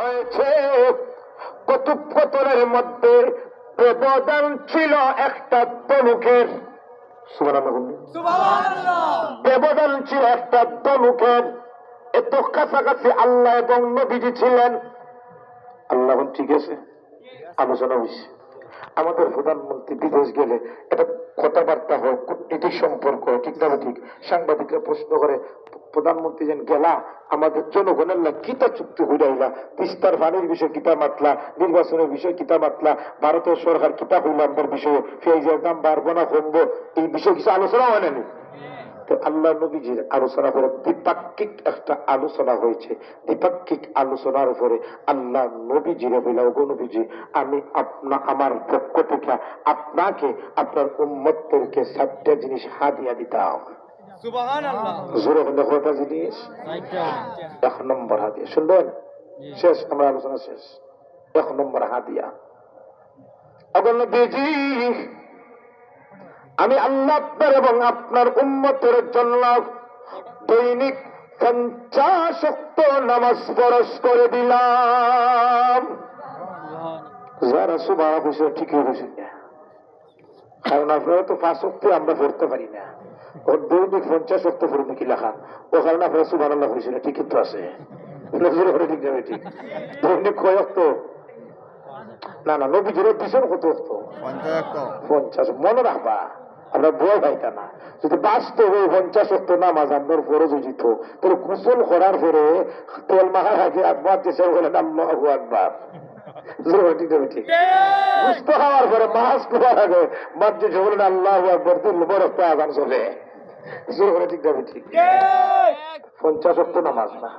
হয়েছে। কতুপকতনের মধ্যে ব্যবধান ছিল একটা তনুকের ব্যবধান ছিল একটা তনুকের এত কাছাকাছি আল্লাহ এবং নবীজি ছিলেন। আল্লাহ ঠিক আছে? আলোচনা হয়েছে। আমাদের প্রধানমন্ত্রী বিদেশ গেলে এটা কথাবার্তা হয় কূটনীতিক সম্পর্ক ঠিক না ঠিক? সাংবাদিকরা প্রশ্ন করে প্রধানমন্ত্রী যেন গেলা, আমাদের জনগণের কিতা চুক্তি হইলাইলা তিস্তার পানির বিষয় কিতা মাতলা, নির্বাচনের বিষয় কিতা মাতলা, ভারতের সরকার কিতা হইল আমার বিষয়ে? পেঁয়াজের দাম বাড়বো না কমবো এই বিষয়ে কিছু আলোচনা হয় না? আল্লাহ নবীজির আলোচনা করে দ্বিপাক্ষিক একটা আলোচনা হয়েছে। দ্বিপাক্ষিক আলোচনার উপরে আল্লাহ নবীজির নবীজি, আমি আপনা, আমার পক্ষ থেকে আপনাকে, আপনার উম্মতদেরকে সাতটা জিনিস হাদিয়া দিতাম। জোরে হলে কয়টা জিনিস। এক নম্বর হাদিয়া শুনবেন? শেষ আমরা আলোচনা শেষ। এক নম্বর হাদিয়া। আমি আল্লাহ আপনার এবং আপনার উন্মতের জন্য দৈনিক পঞ্চাশ নামাজ ফরস করে দিলাম। যারা সুবাহ ঠিকই হয়েছে না। কারণ আপনারা তো পাঁচ অক্ত আমরা পড়তে পারি না। দৈনিক পঞ্চাশ অক্ত পড়ব কি লেখা? ও কারণে আপনারা সুবাহ আল্লাহ হয়েছে না ঠিকই তো আছে ঠিক যাবে ঠিক। দৈনিক কয় অক্ত? না না নবীজির দিছেন কত অক্ত? পঞ্চাশ মনে রাখবা আমরা বয় পাইতা না। যদি বাস্তবে পঞ্চাশ অক্ট নামাজ আপনার ফরজ উচিত তাহলে গোসল করার পরে তেল মাখার আগে একবার দেশে বলেন আল্লাহ আকবার। জোরে ঠিক আছে, ঠিক? বুঝতে হওয়ার মাছ খাওয়ার আগে মাঝে বলেন আল্লাহ আকবর দিল বরফ আজান চলে। জোরে করে ঠিক যাবে ঠিক। পঞ্চাশ অক্ট নামাজ না।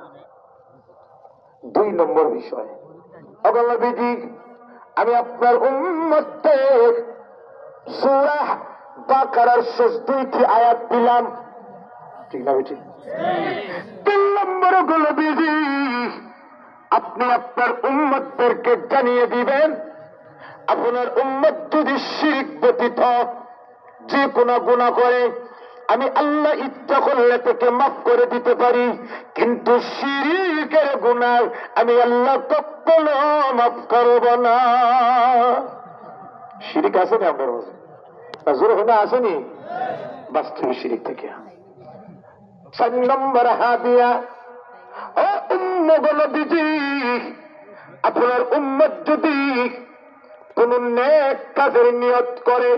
দুই নম্বর বিষয়। অগল্লা বিধি আমি আপনার উন্মতের সুরা বাকারার শেষ দুইটি আয়াত দিলাম। ঠিক না বেটি তিন নম্বরগুলো বিধি আপনি আপনার উম্মতদেরকে জানিয়ে দিবেন আপনার উম্মত যদি শিরিক ব্যতীত যে কোনো গুণা করে, আমি আল্লাহ ইচ্ছা করলে তোকে মাফ করে দিতে পারি। কিন্তু শিরিকের গুণার আমি আল্লাহ কখনো মাফ করব না। শিরিক আছে না আপনার মাঝে? জোর হলে আসেনি? বাস্তবিক শিরিক থেকে। চার নম্বর হাদিয়া, ও উম্মগণ দিদি আপনার উম্মত যদি কোন নেক কাজের নিয়ত করে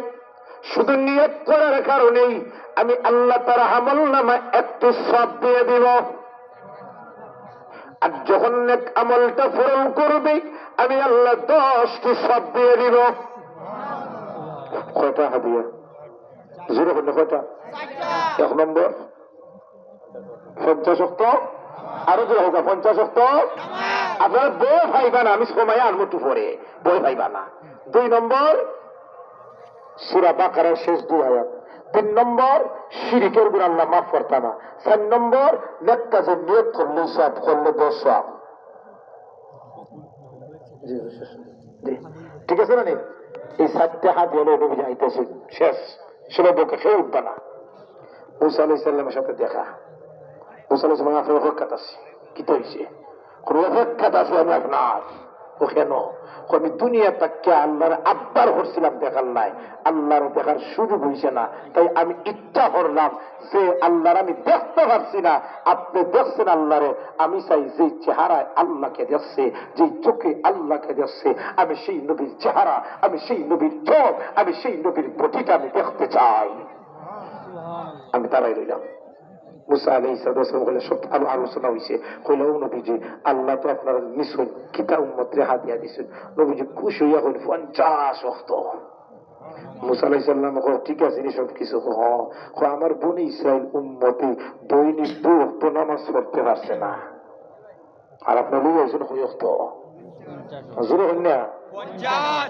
শুধু নিয়ত করার কারণেই আমি আল্লাহ তার আমল নামা একটু সব দিয়ে দিব। আর যখন নেক আমলটা পূরণ করবে আমি আল্লাহ দশটি সব দিয়ে দিব। কয়টা হাদিয়া? জিরো হলে কয়টা? এক নম্বর? পঞ্চাশ অক্ট আরও যে হোক পঞ্চাশ অক্ট আপনার বই ভাইবা না, আমি সময় আনব একটু পরে। বই ভাইবা না। দুই নম্বর, সুরা বাকারের শেষ দুই আয়াত। তিন নম্বর, শিরিকের গুণ আল্লাহ মাফ করতা না। চার নম্বর নেক কাজে নিয়োগ করলে সব। করলে দশ। ঠিক আছে না? এই চারটে হাত হলে নবী যাইতেছে শেষ। সেটা বকে খেয়ে উঠবে না। মুসা আলাই সাল্লামের সাথে দেখা। মুসা আলাই সাল্লাম আপনার অপেক্ষাত আছে কি তো হয়েছে আমি দুনিয়া তাকে আল্লাহর আব্বার করছিলাম দেখার নাই। আল্লাহর দেখার সুযোগ না। তাই আমি ইচ্ছা যে আল্লাহর আমি দেখতে পারছি না। আপনি দেখছেন আল্লাহরে, আমি চাই যে চেহারায় আল্লাহকে দেখছে, যে চোখে আল্লাহকে দেখছে। আমি সেই নবীর চেহারা, আমি সেই নবীর চোখ, আমি সেই নবীর বটিটা আমি দেখতে চাই। আমি তারাই রইলাম। মুসা আলাই সাদাম বলে সব আলো আলোচনা হয়েছে হইল নবীজি আল্লাহ তো আপনার নিশুন কিতা উম্মতরে হাত দিয়া দিছেন? নবীজি খুশ হইয়া হইল পঞ্চাশ অক্ত মুসা আলাই সাল্লাম কো ঠিক আছে সব কিছু হ হ, আমার বনি ইসরায়েল উম্মতে দৈনিক দু অক্ত নামাজ পড়তে পারছে না। আর আপনার লই আইসেন হই অক্ত জোরে হইন না।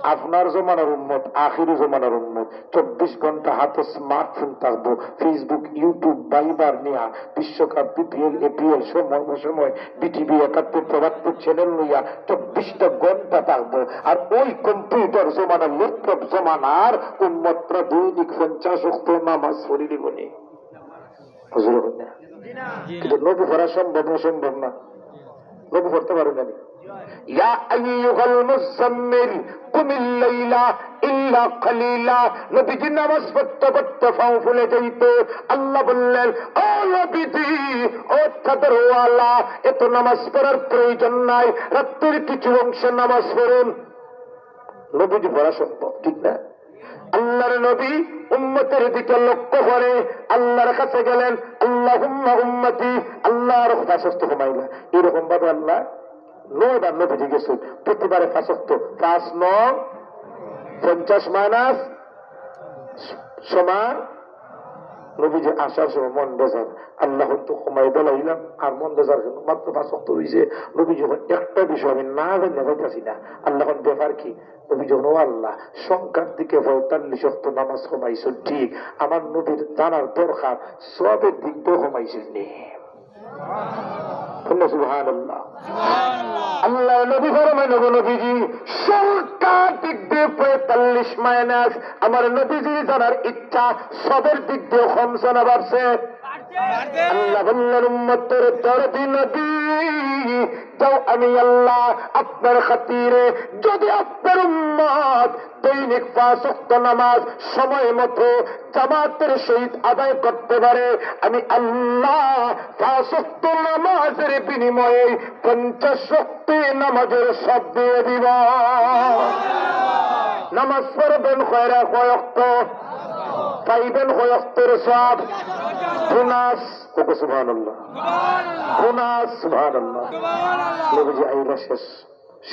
আপনার জমানার উন্মত আখিরি জমানার উন্মত চব্বিশ ঘণ্টা হাতে স্মার্টফোন থাকব। ফেসবুক ইউটিউব বাইবার নেয়া বিশ্বকাপ বিপিএল এপিএল সময় সময় বিটিভি একাত্তর চুয়াত্তর চ্যানেল লইয়া চব্বিশটা ঘণ্টা থাকব। আর ওই কম্পিউটার জমানার ল্যাপটপ জমানার উন্মতরা দৈনিক পঞ্চাশ অক্ত নামাজ পড়ি হইন না। কিন্তু নবী পড়া সম্ভব না সম্ভব না। নবী পড়তে পারবেন না। এত নামাজ পড়ার প্রয়োজন নাই রাত্রির কিছু অংশে নামাজ পড়ুন নবীজি পড়া সম্ভব ঠিক না আল্লাহর নবী উম্মতের দিকে লক্ষ্য করে আল্লাহর কাছে গেলেন আল্লাহ উম্মতি আল্লাহর ফাঁসস্ত ঘুমাইলা এরকম ভাবে আল্লাহ গেছেন প্রতিবারে ফাঁসস্ত পাঁচ ন পঞ্চাশ মাইনাস সমান আসার সময় মন বেজার আল্লাহ তো বেলাইলাম আর মন বেজার মাত্র নবী যখন একটা বিষয় আমি না জানি যাইতেছি না আল্লাহ ব্যাপার কি নবী যখন ও আল্লাহ সংখ্যার দিকে পঁয়তাল্লিশ নামাজ কমাইছ ঠিক আমার নবীর জানার দরকার সবের দিক দিয়ে কমাইছিস নি সুবহান আল্লাহ আল্লাহ নবী ফরমায় নব নবীজি সংখ্যার দিক দিয়ে পঁয়তাল্লিশ মাইনাস। আমার নবীজি জানার ইচ্ছা সবের দিক দিয়ে খমসনা বাড়ছে উম্মতের দরদি যাও আমি আল্লাহ আপনার খাতিরে, যদি আপনার উম্মত দৈনিক পাঁচ ওয়াক্ত নামাজ সময় মতো জামাতের সহিত আদায় করতে পারে, আমি আল্লাহ পাঁচ ওয়াক্ত নামাজের বিনিময়ে পঞ্চাশ শক্তি নামাজের সব দিয়ে দিব। নামাজ পড়বেন কয়রা কয়ক্ত পাইবেন কয়ক্তের সব খুনাস ওকে সুবহান আল্লাহ খুনাস সুবহান আল্লাহ নবীজি আইলা শেষ।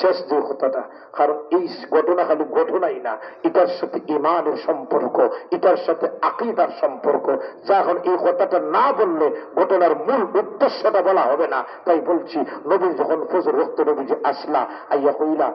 শেষ যে কথাটা। কারণ এই ঘটনা খালি ঘটনাই না। এটার সাথে ইমানের সম্পর্ক, এটার সাথে আকিদার সম্পর্ক। যা এখন এই কথাটা না বললে ঘটনার মূল উদ্দেশ্যটা বলা হবে না। তাই বলছি, নবী যখন ফজর রক্ত নবীজি আসলা, আইয়া কইলা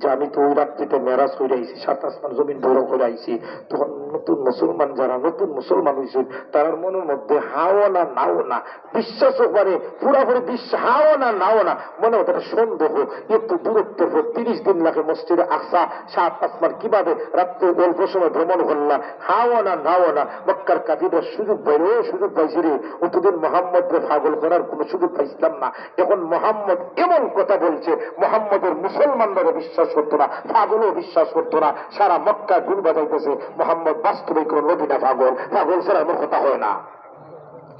যে আমি তো ওই রাত্রিতে মেরাজ করে আইছি, সাত আসমান জমিন বড় করে আইছি, তখন নতুন মুসলমান যারা নতুন মুসলমান হয়েছে তার মনের মধ্যে হাও না নাও না বিশ্বাসও করে পুরাপুরি বিশ্বাস হাও না নাও না, মনে হতো একটা সন্দেহ। একটু দূরত্বের পর তিরিশ দিন লাগে মসজিদে আসা সাত আসমান কীভাবে রাত্রে অল্প সময় ভ্রমণ করলাম হাও না নাও না, মক্কার কাজীদের সুযোগ পাইল, ও সুযোগ পাইছি রে, অতদিন মোহাম্মদকে পাগল করার কোনো সুযোগ পাইছিলাম না। এখন মোহাম্মদ এমন কথা বলছে, মোহাম্মদের মুসলমানরা বিশ্বাস করতো না, পাগলও বিশ্বাস করতো না। সারা মক্কা গুণ বাজাইতেছে, মোহাম্মদ বাস্তবে কোন নবী পাগল। পাগল ছাড়া এমন হয় না।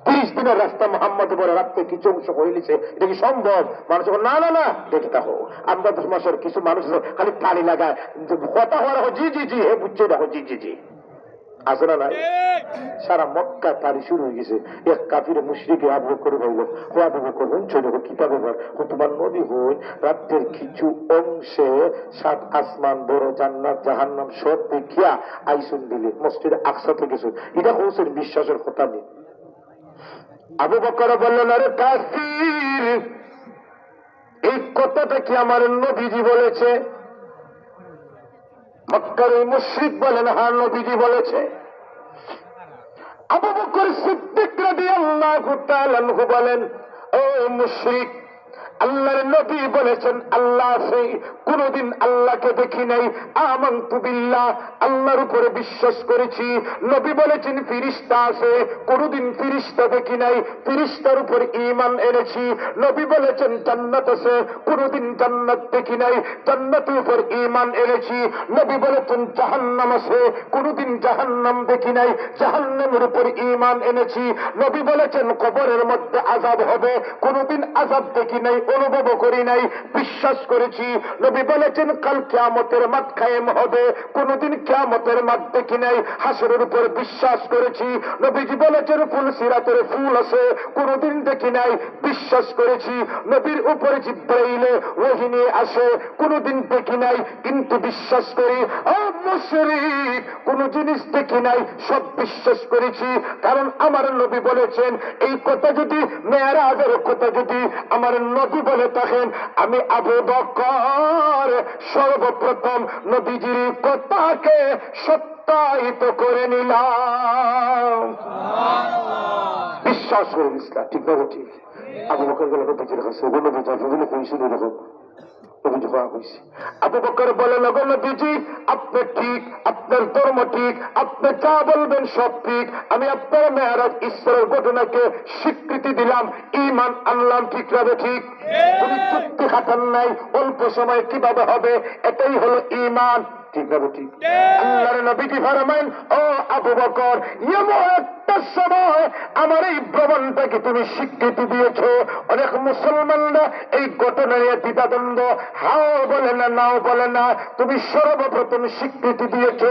তিরিশ দিনের রাস্তা মোহাম্মদ বলে রাখতে কিছু অংশ হইলিছে এটা কি সম্ভব? মানুষ না না না, দেখে থাকো আমরা দশ মাসের কিছু মানুষ খালি পানি লাগায়। কথা হওয়ার জি জি জি, হে, বুঝছে, দেখো, জি জি জি। আছে না নাই সারা মক্কা তারি শুরু হয়ে গেছে। এক কাফিরে মুশরিকে করে বলল ও কিতা ব্যাপার? ও তোমার নবী হই রাত্রের কিছু অংশে সাত আসমান বড় জান্নাত জাহান্নাম সব দেখিয়া আইসুন দিলে মসজিদে আকসাতে গেছে। এটা হোসেন বিশ্বাসের কথা নেই। আবু বকর বললেন আরে কাফির এই কথাটা কি আমার নবীজি বলেছে? মক্কার ওই মুশ্রিক বলেন হার নবীজি বলেছে। আবু বকর সিদ্দিক রাদিয়াল্লাহু তাআলা বলেন, ও মুশরিক আল্লাহর নবী বলেছেন, আল্লাহ আছে কোনদিন আল্লাহকে দেখি নাই। আমন্তু বিল্লাহ, আল্লাহর উপরে বিশ্বাস করেছি। নবী বলেছেন, ফিরিস্তা আছে কোনদিন ফিরিস্তা দেখি নাই। ফিরিস্তার উপর ইমান এনেছি। নবী বলেছেন, জান্নাত আছে কোনদিন জান্নাত দেখি নাই। জান্নাতের উপর ঈমান এনেছি। নবী বলেছেন, জাহান্নাম আছে কোনদিন জাহান্নাম দেখি নাই। জাহান্নামের উপর ইমান এনেছি। নবী বলেছেন, কবরের মধ্যে আজাব হবে, কোনদিন আজাব দেখি নাই। অনুভব করি নাই, বিশ্বাস করেছি। নবী বলেছেন, কাল কিয়ামতের মাঠ কায়েম হবে। কোনদিন কিয়ামতের মাঠ দেখি নাই। হাসরের উপর বিশ্বাস করেছি। নবীজি বলেছেন, ফুল সিরাতের ফুল আছে, কোনদিন দেখি নাই। বিশ্বাস করেছি, নবীর উপরে জিব্রাইলে ওহি নিয়ে আসে, কোনদিন দেখি নাই। কিন্তু বিশ্বাস করি কোন জিনিস দেখি নাই, সব বিশ্বাস করেছি। কারণ আমার নবী বলেছেন, এই কথা যদি, মেয়েরাজের কথা যদি আমার নবী বলে থাকেন আমি আবু বকর সর্বপ্রথম নবীজির কথাকে সত্যায়িত করে নিলাম। বিশ্বাস করুন ইসলাম, ঠিক না ঠিক আবু বকর গেলে, নবীজির কাছে, নবী যা ফজলে কইছিল এরকম নবীজি হওয়া হয়েছে। আবু বকর বলেন "ওগো নবীজি আপনি ঠিক আপনার ধর্ম ঠিক আপনি যা বলবেন সব ঠিক। আমি আপনার মেয়ারাজ ঈশ্বরের ঘটনাকে স্বীকৃতি দিলাম ইমান আনলাম ঠিক। হবে ঠিক। তুমি চুক্তি খাটান নাই অল্প সময় কীভাবে হবে? এটাই হলো ইমান ঠিক হবে ঠিক। আল্লাহর নবীজি ফরমাইন? ও আবু বকর এমন একটা সময় আমার এই ভ্রমণটাকে তুমি স্বীকৃতি দিয়েছ। অনেক মুসলমানরা এই ঘটনা নিয়ে দ্বিধাদ্বন্দ্ব। হাও বলে না নাও বলে না তুমি সর্বপ্রথম স্বীকৃতি দিয়েছ।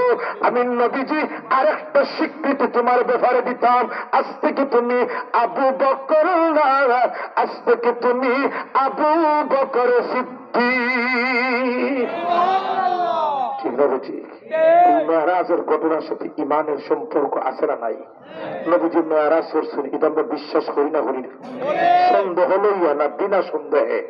আমি নবীজি আরেকটা স্বীকৃতি তোমার ব্যাপারে দিতাম। আজ থেকে তুমি আবু বকর না আজ থেকে তুমি আবু বকর সিদ্ধি এই মেয়ারাজের ঘটনার সাথে ইমানের সম্পর্ক আছে না নাই? নবীজি মেয়ারাজ করছেন এটা আমরা বিশ্বাস করি না করি না। সন্দেহ লইয়া না বিনা সন্দেহে।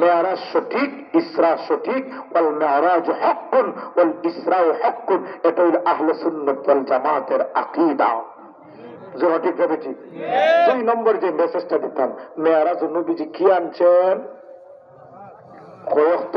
মেয়ারাজ সঠিক ইসরা সঠিক ওয়াল মেয়ারাজ হকুন ওয়াল ইসরাও হকুন এটা হইল আহলে সুন্নাত ওয়াল জামাতের আকীদা। ঠিক হবে ঠিক দুই নম্বর যে মেসেজটা দিতাম মেয়ারাজ নবীজি কি আনছেন? কয়ক্ত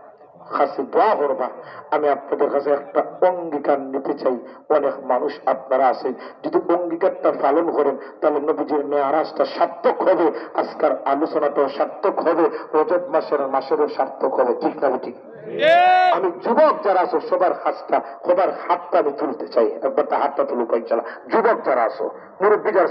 কাছে দোয়া করবা। আমি আপনাদের কাছে একটা অঙ্গীকার নিতে চাই। অনেক মানুষ আপনারা আছেন। যদি অঙ্গীকারটা পালন করেন তাহলে নবীজির মেয়ারাজটা সার্থক হবে আজকের আলোচনাটাও সার্থক হবে রজব মাসের মাসেরও সার্থক হবে। ঠিক না ঠিক? আমি যুবক যারা আছো সবার হাতটা সবার হাতটা আমি তুলতে চাই। একবার তা হাতটা তুলুক চালা যুবক যারা আছো মুরব্বী